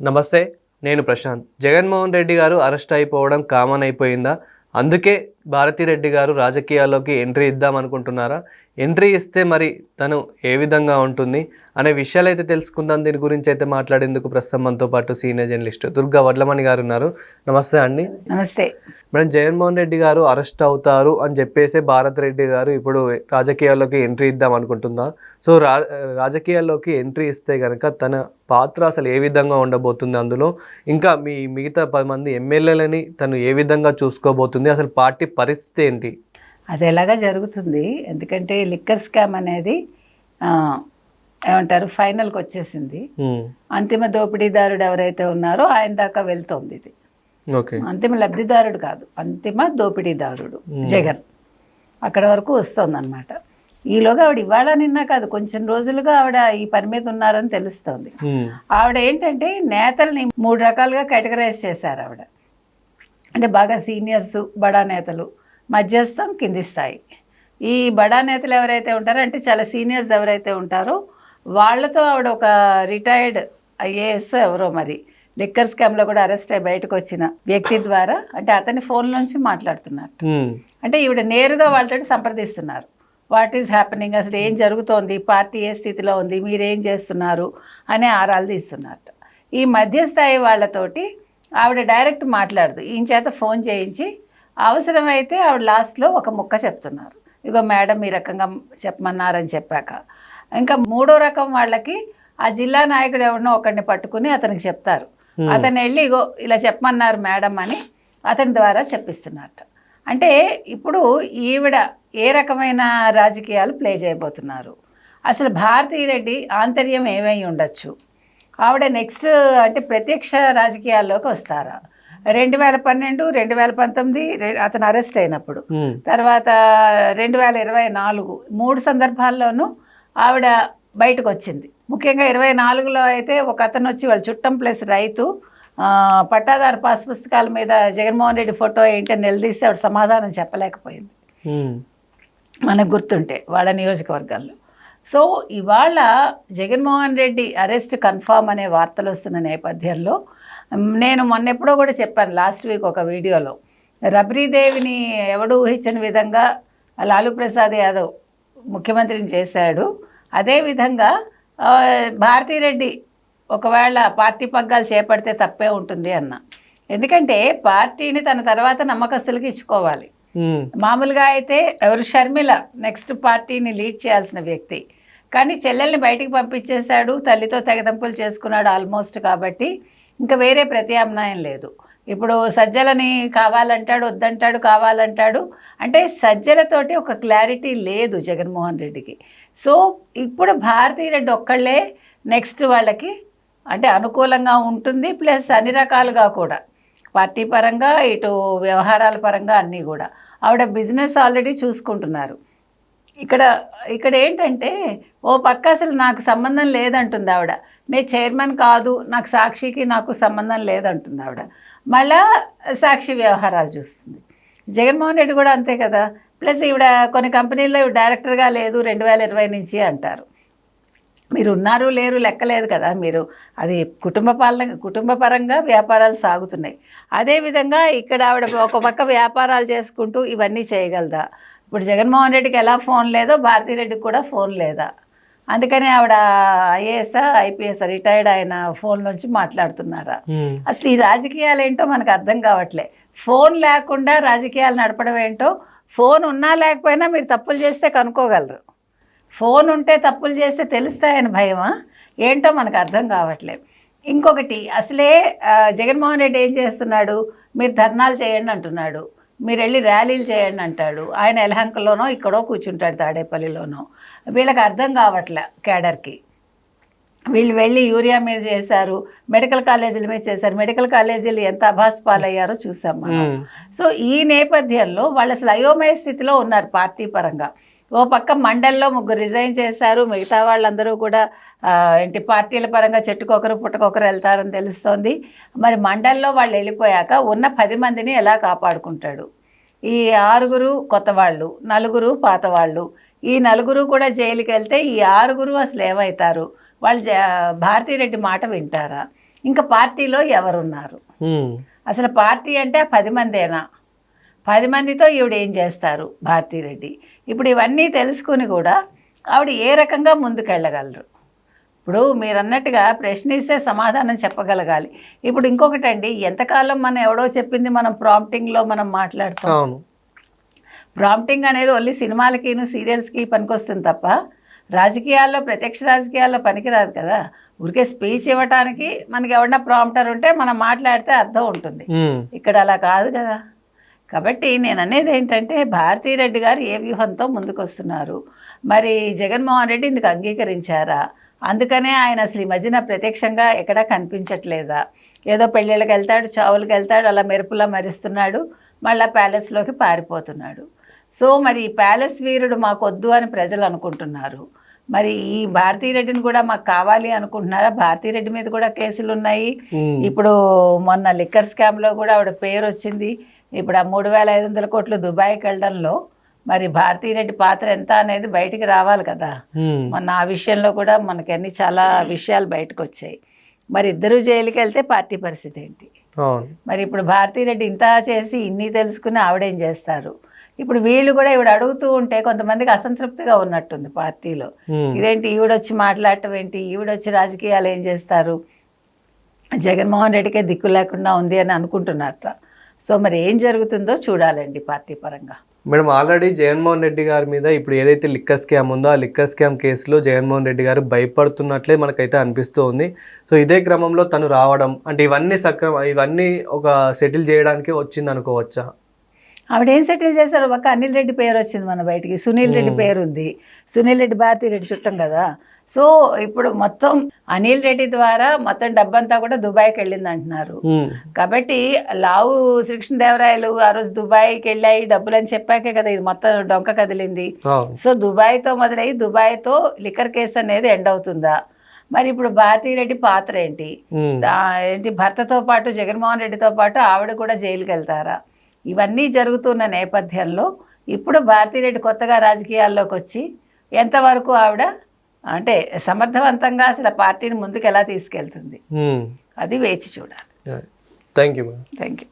నమస్తే నేను ప్రశాంత్. జగన్మోహన్ రెడ్డి గారు అరెస్ట్ అయిపోవడం కామన్ అయిపోయిందా? అందుకే భారతిరెడ్డి గారు రాజకీయాల్లోకి ఎంట్రీ ఇద్దామనుకుంటున్నారా? ఎంట్రీ ఇస్తే మరి తను ఏ విధంగా ఉంటుంది అనే విషయాలు అయితే తెలుసుకుందాం. దీని గురించి అయితే మాట్లాడేందుకు ప్రస్తుతం మనతో పాటు సీనియర్ జర్నలిస్ట్ దుర్గా వడ్లమణి గారు ఉన్నారు. నమస్తే అండి. నమస్తే. మేడం జగన్మోహన్ రెడ్డి గారు అరెస్ట్ అవుతారు అని చెప్పేసి భారత్ రెడ్డి గారు ఇప్పుడు రాజకీయాల్లోకి ఎంట్రీ ఇద్దాం అనుకుంటుందా? సో రా రాజకీయాల్లోకి ఎంట్రీ ఇస్తే కనుక తన పాత్ర అసలు ఏ విధంగా ఉండబోతుంది అందులో? ఇంకా మీ మిగతా పది మంది ఎమ్మెల్యేలని తను ఏ విధంగా చూసుకోబోతుంది? అసలు పార్టీ పరిస్థితి ఏంటి? అది ఎలాగా జరుగుతుంది? ఎందుకంటే లిక్కర్ స్కామ్ అనేది ఏమంటారు ఫైనల్కి వచ్చేసింది. అంతిమ దోపిడీదారుడు ఎవరైతే ఉన్నారో ఆయన దాకా వెళ్తోంది ఇది. అంతిమ లబ్ధిదారుడు కాదు అంతిమ దోపిడీదారుడు జగన్. అక్కడ వరకు వస్తుంది అనమాట ఈలోగా ఆవిడ ఇవాళ నిన్న కాదు కొంచెం రోజులుగా ఆవిడ ఈ పని మీద ఉన్నారని తెలుస్తోంది. ఆవిడ ఏంటంటే నేతల్ని మూడు రకాలుగా కేటగరైజ్ చేశారు ఆవిడ. అంటే బాగా సీనియర్స్ బడా నేతలు మధ్యస్థం కింది స్థాయి ఈ బడా నేతలు ఎవరైతే ఉంటారో అంటే చాలా సీనియర్స్ ఎవరైతే ఉంటారో వాళ్ళతో ఆవిడ ఒక రిటైర్డ్ ఐఏఎస్ ఎవరో మరి లిక్కర్ స్కామ్లో కూడా అరెస్ట్ అయ్యి బయటకు వచ్చిన వ్యక్తి ద్వారా అంటే అతని ఫోన్ నుంచి మాట్లాడుతున్నారు. అంటే ఈవిడ నేరుగా వాళ్ళతో సంప్రదిస్తున్నారు. వాట్ ఈజ్ హ్యాపెనింగ్ అసలు ఏం జరుగుతోంది? పార్టీ ఏ స్థితిలో ఉంది? మీరేం చేస్తున్నారు? అనే ఆరాలు తీస్తున్నారు. ఈ మధ్యస్థాయి వాళ్ళతోటి ఆవిడ డైరెక్ట్ మాట్లాడదు. ఈయన చేత ఫోన్ చేయించి అవసరమైతే ఆవిడ లాస్ట్లో ఒక ముక్క చెప్తున్నారు. ఇగో మేడం ఈ రకంగా చెప్పమన్నారని చెప్పాక. ఇంకా మూడో రకం వాళ్ళకి ఆ జిల్లా నాయకుడు ఎవరినో ఒకరిని పట్టుకుని అతనికి చెప్తారు. అతను వెళ్ళి ఇగో ఇలా చెప్పమన్నారు మేడం అని అతని ద్వారా చెప్పిస్తున్నట్టు. అంటే ఇప్పుడు ఈవిడ ఏ రకమైన రాజకీయాలు ప్లే చేయబోతున్నారు? అసలు భారతీరెడ్డి ఆంతర్యం ఏమై ఉండొచ్చు? ఆవిడ నెక్స్ట్ అంటే ప్రత్యక్ష రాజకీయాల్లోకి వస్తారా? రెండు వేల పన్నెండు రెండు వేల పంతొమ్మిది అతను అరెస్ట్ అయినప్పుడు. తర్వాత రెండు వేల ఇరవై నాలుగు మూడు సందర్భాల్లోనూ ఆవిడ బయటకు వచ్చింది ముఖ్యంగా ఇరవై నాలుగులో అయితే ఒక అతను వచ్చి వాళ్ళ చుట్టం ప్లస్ రైతు పట్టాదారు పాస్ పుస్తకాల మీద జగన్మోహన్ రెడ్డి ఫోటో ఏంటని నిలదీస్తే ఆవిడ సమాధానం చెప్పలేకపోయింది. మనకు గుర్తుంటే వాళ్ళ నియోజకవర్గాల్లో సో ఇవాళ జగన్మోహన్ రెడ్డి అరెస్ట్ కన్ఫామ్ అనే వార్తలు వస్తున్న నేపథ్యంలో నేను మొన్నెప్పుడో కూడా చెప్పాను లాస్ట్ వీక్ ఒక వీడియోలో. రబ్రీదేవిని ఎవడు ఊహించని విధంగా లాలూ ప్రసాద్ యాదవ్ ముఖ్యమంత్రిని చేశాడు. అదేవిధంగా భారతీరెడ్డి ఒకవేళ పార్టీ పగ్గాలు చేపడితే తప్పే ఉంటుంది అన్న. ఎందుకంటే పార్టీని తన తర్వాత నమ్మకస్తులకి ఇచ్చుకోవాలి. మామూలుగా అయితే ఎవరు షర్మిల నెక్స్ట్ పార్టీని లీడ్ చేయాల్సిన వ్యక్తి. కానీ చెల్లెల్ని బయటికి పంపించేశాడు తల్లితో తెగదంపులు చేసుకున్నాడు ఆల్మోస్ట్ కాబట్టి ఇంకా వేరే ప్రత్యామ్నాయం లేదు. ఇప్పుడు సజ్జలని కావాలంటాడు వద్దంటాడు కావాలంటాడు అంటే సజ్జలతోటి ఒక క్లారిటీ లేదు జగన్మోహన్ రెడ్డికి. సో ఇప్పుడు భారతీయ రెడ్డి ఒక్కళ్ళే నెక్స్ట్ వాళ్ళకి అంటే అనుకూలంగా ఉంటుంది ప్లస్ అన్ని రకాలుగా కూడా. పార్టీ పరంగా ఇటు వ్యవహారాల పరంగా అన్నీ కూడా. ఆవిడ బిజినెస్ ఆల్రెడీ చూసుకుంటున్నారు. ఇక్కడ ఇక్కడ ఏంటంటే ఓ పక్క అసలు నాకు సంబంధం లేదంటుంది ఆవిడ. నేను చైర్మన్ కాదు నాకు సాక్షికి నాకు సంబంధం లేదంటుంది ఆవిడ. మళ్ళా సాక్షి వ్యవహారాలు చూస్తుంది. జగన్మోహన్ రెడ్డి కూడా అంతే కదా. ప్లస్ ఈవిడ కొన్ని కంపెనీల్లో డైరెక్టర్గా లేదు రెండు వేల ఇరవై నుంచి అంటారు. మీరు ఉన్నారు లేరు లెక్కలేదు కదా మీరు. అది కుటుంబ పాలన కుటుంబ పరంగా వ్యాపారాలు సాగుతున్నాయి. అదేవిధంగా ఇక్కడ ఆవిడ ఒక పక్క వ్యాపారాలు చేసుకుంటూ ఇవన్నీ చేయగలదా? ఇప్పుడు జగన్మోహన్ రెడ్డికి ఎలా ఫోన్ లేదో భారతీరెడ్డికి కూడా ఫోన్ లేదా. అందుకని ఆవిడ ఐఏఎస్ ఐపీఎస్ రిటైర్డ్ ఆయన ఫోన్ నుంచి మాట్లాడుతున్నారా. అసలు ఈ రాజకీయాలు ఏంటో మనకు అర్థం కావట్లే. ఫోన్ లేకుండా రాజకీయాలు నడపడం ఏంటో ఫోన్ ఉన్నా లేకపోయినా మీరు తప్పులు చేస్తే కనుక్కోగలరు. ఫోన్ ఉంటే తప్పులు చేస్తే తెలుస్తాయని భయమా? ఏంటో మనకు అర్థం కావట్లేదు ఇంకొకటి అసలే జగన్మోహన్ రెడ్డి ఏం చేస్తున్నాడు? మీరు ధర్నాలు చేయండి అంటున్నాడు. మీరు వెళ్ళి ర్యాలీలు చేయండి అంటాడు. ఆయన ఎలహంకలోనో ఇక్కడో కూర్చుంటాడు తాడేపల్లిలోనో. వీళ్ళకి అర్థం కావట్లే కేడర్కి వీళ్ళు వెళ్ళి యూరియా మీద చేశారు మెడికల్ కాలేజీల మీద చేశారు. మెడికల్ కాలేజీలు ఎంత అభాస్ పాలయ్యారో చూసాం మనం. సో ఈ నేపథ్యంలో వాళ్ళు అసలు అయోమయ స్థితిలో ఉన్నారు పార్టీ పరంగా. ఓ పక్క మండల్లో ముగ్గురు రిజైన్ చేశారు. మిగతా వాళ్ళందరూ కూడా ఏంటి పార్టీల పరంగా చెట్టుకొకరు పుట్టకొకరు వెళ్తారని తెలుస్తోంది. మరి మండల్లో వాళ్ళు వెళ్ళిపోయాక ఉన్న పది మందిని ఎలా కాపాడుకుంటాడు? ఈ ఆరుగురు కొత్త వాళ్ళు నలుగురు పాత వాళ్ళు. ఈ నలుగురు కూడా జైలుకి వెళ్తే ఈ ఆరుగురు అసలు ఏమవుతారు? వాళ్ళు భారతీరెడ్డి మాట వింటారా? ఇంకా పార్టీలో ఎవరున్నారు? అసలు పార్టీ అంటే పది మందేనా? పది మందితో ఈవిడ ఏం చేస్తారు? భారతీరెడ్డి. ఇప్పుడు ఇవన్నీ తెలుసుకుని కూడా ఆవిడ ఏ రకంగా ముందుకెళ్ళగలరు? ఇప్పుడు మీరు అన్నట్టుగా ప్రశ్నిస్తే సమాధానం చెప్పగలగాలి. ఇప్పుడు ఇంకొకటి అండి ఎంతకాలం మనం ఎవడో చెప్పింది మనం ప్రాంప్టింగ్లో మనం మాట్లాడుతాం? ప్రాంప్టింగ్ అనేది ఓన్లీ సినిమాలకిను సీరియల్స్కి పనికొస్తుంది తప్ప రాజకీయాల్లో ప్రత్యక్ష రాజకీయాల్లో పనికిరాదు కదా. ఊరికే స్పీచ్ ఇవ్వటానికి మనకి ఎవరన్నా ప్రాంప్టర్ ఉంటే మనం మాట్లాడితే అర్థం ఉంటుంది. ఇక్కడ అలా కాదు కదా. కాబట్టి నేను అనేది ఏంటంటే భారతీరెడ్డి గారు ఏ వ్యూహంతో ముందుకు వస్తున్నారు మరి జగన్మోహన్ రెడ్డి ఇందుకు అంగీకరించారా? అందుకనే ఆయన అసలు ఈ మధ్యన ప్రత్యక్షంగా ఎక్కడా కనిపించట్లేదా? ఏదో పెళ్ళిళ్ళకి వెళ్తాడు చావులకు వెళ్తాడు అలా మెరుపులా మరిస్తున్నాడు మళ్ళీ ప్యాలెస్లోకి పారిపోతున్నాడు. సో మరి ఈ ప్యాలెస్ వీరుడు మాకు వద్దు అని ప్రజలు అనుకుంటున్నారు. మరి ఈ భారతీరెడ్డిని కూడా మాకు కావాలి అనుకుంటున్నారా? భారతీరెడ్డి మీద కూడా కేసులు ఉన్నాయి ఇప్పుడు మొన్న లిక్కర్ స్కామ్లో కూడా ఆవిడ పేరు వచ్చింది ఇప్పుడు ఆ మూడు వేల ఐదు వందల కోట్లు దుబాయ్కి వెళ్ళడంలో మరి భారతీరెడ్డి పాత్ర ఎంత అనేది బయటికి రావాలి కదా. మొన్న ఆ విషయంలో కూడా మనకి అన్ని చాలా విషయాలు బయటకు వచ్చాయి. మరి ఇద్దరు జైలుకి వెళ్తే పార్టీ పరిస్థితి ఏంటి? మరి ఇప్పుడు భారతీరెడ్డి ఇంత చేసి ఇన్ని తెలుసుకుని ఆవిడేం చేస్తారు? ఇప్పుడు వీళ్ళు కూడా ఇవిడ అడుగుతూ ఉంటే కొంతమందికి అసంతృప్తిగా ఉన్నట్టుంది పార్టీలో. ఇదేంటి ఈవిడొచ్చి మాట్లాడటం ఏంటి? ఈవిడొచ్చి రాజకీయాలు ఏం చేస్తారు? జగన్మోహన్ రెడ్డికే దిక్కు లేకుండా ఉంది అని అనుకుంటున్నారట. సో మరి ఏం జరుగుతుందో చూడాలండి పార్టీ పరంగా. మేడం ఆల్రెడీ జగన్మోహన్ రెడ్డి గారి మీద ఇప్పుడు ఏదైతే లిక్కర్ స్కామ్ ఉందో ఆ లిక్కర్ స్కామ్ కేసులో జగన్మోహన్ రెడ్డి గారు భయపడుతున్నట్లే మనకైతే అనిపిస్తూ ఉంది సో ఇదే క్రమంలో తను రావడం అంటే ఇవన్నీ సక్రమ ఇవన్నీ ఒక సెటిల్ చేయడానికి వచ్చింది అనుకోవచ్చా ఆవిడ ఏం సెటిల్ చేశారు ఒక అనిల్ రెడ్డి పేరు వచ్చింది మన బయటికి. సునీల్ రెడ్డి పేరు ఉంది సునీల్ రెడ్డి భారతీ రెడ్డి చుట్టం కదా. సో ఇప్పుడు మొత్తం అనిల్ రెడ్డి ద్వారా మొత్తం డబ్బంతా కూడా దుబాయ్కి వెళ్ళింది అంటున్నారు కాబట్టి లావు శ్రీకృష్ణదేవరాయలు ఆ రోజు దుబాయ్కి వెళ్ళాయి డబ్బులు అని చెప్పాకే కదా ఇది మొత్తం డొంక కదిలింది. సో దుబాయ్తో మొదలయ్యి దుబాయ్తో లిక్కర్ కేసు అనేది ఎండ్ అవుతుందా? మరి ఇప్పుడు భారతీరెడ్డి పాత్ర ఏంటి? ఏంటి భర్తతో పాటు జగన్మోహన్ రెడ్డితో పాటు ఆవిడ కూడా జైలుకి వెళ్తారా? ఇవన్నీ జరుగుతున్న నేపథ్యంలో ఇప్పుడు భారతీరెడ్డి కొత్తగా రాజకీయాల్లోకి వచ్చి ఎంతవరకు ఆవిడ అంటే సమర్థవంతంగా అసలు పార్టీని ముందుకు ఎలా తీసుకెళ్తుంది. అది వేచి చూడాలి. Thank you thank you